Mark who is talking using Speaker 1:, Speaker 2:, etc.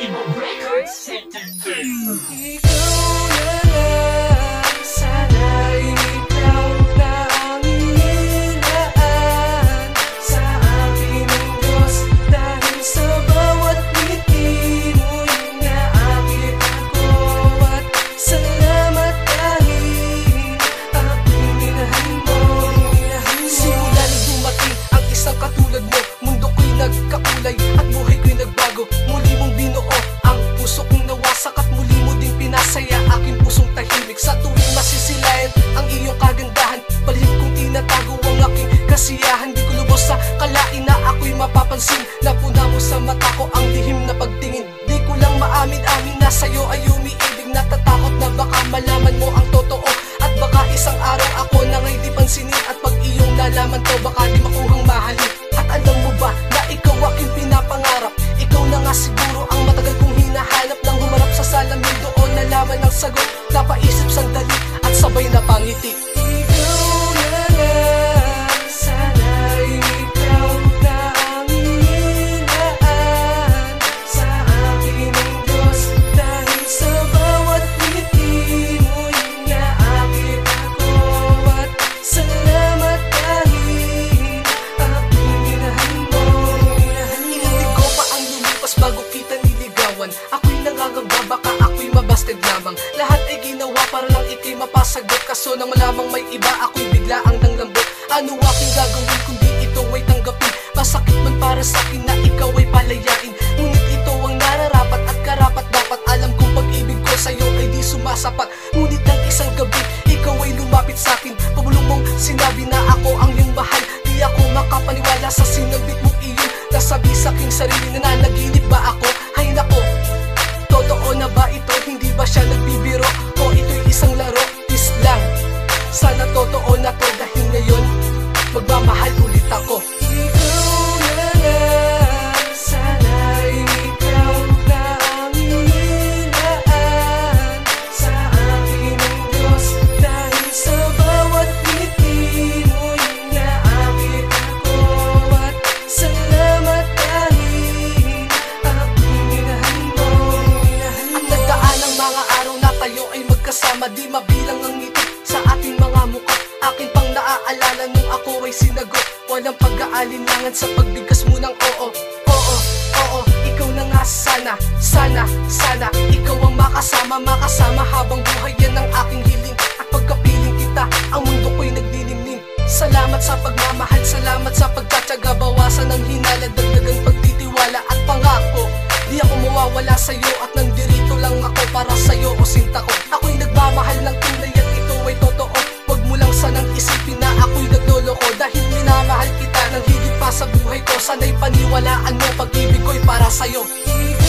Speaker 1: Animal Records
Speaker 2: Sentencing. Niligawan Ako'y nangangamba baka ako'y mabasted lamang. Lahat ay ginawa para lang ikay mapasagot. Kaso nang malamang may iba ako'y bigla ang nanglambot. Ano aking gagawin kundi ito ay tanggapin? Masakit man para sa akin na ikaw ay palayain. Ngunit ito ang nararapat at karapat dapat. Alam kong pag-ibig ko sa'yo ay di sumasapat. Ngunit ng isang gabi ikaw ay lumapit sa akin. Pabulong mong sinabi na ako ang iyong mahal. Di ako makapaniwala sa sinabit mong iyon. Nasabi sa aking sarili na nanaginip ba ako? Hindi ba magkasama Di mabilang ang ngiti sa ating mga mukha Akin pang naaalala nung ako ay sinagot. Walang pag-aalinlangan sa pagbigkas mo ng oo. Oo, oo, ikaw na nga sana Sana, sana, ikaw ang makasama Makasama habang buhay. Yan ang aking hiling At pagkapiling kita, ang mundo ko'y nagniningning Salamat sa pagmamahal, salamat Paghiwalaan mo pag-ibig ko'y para sa'yo. Ikaw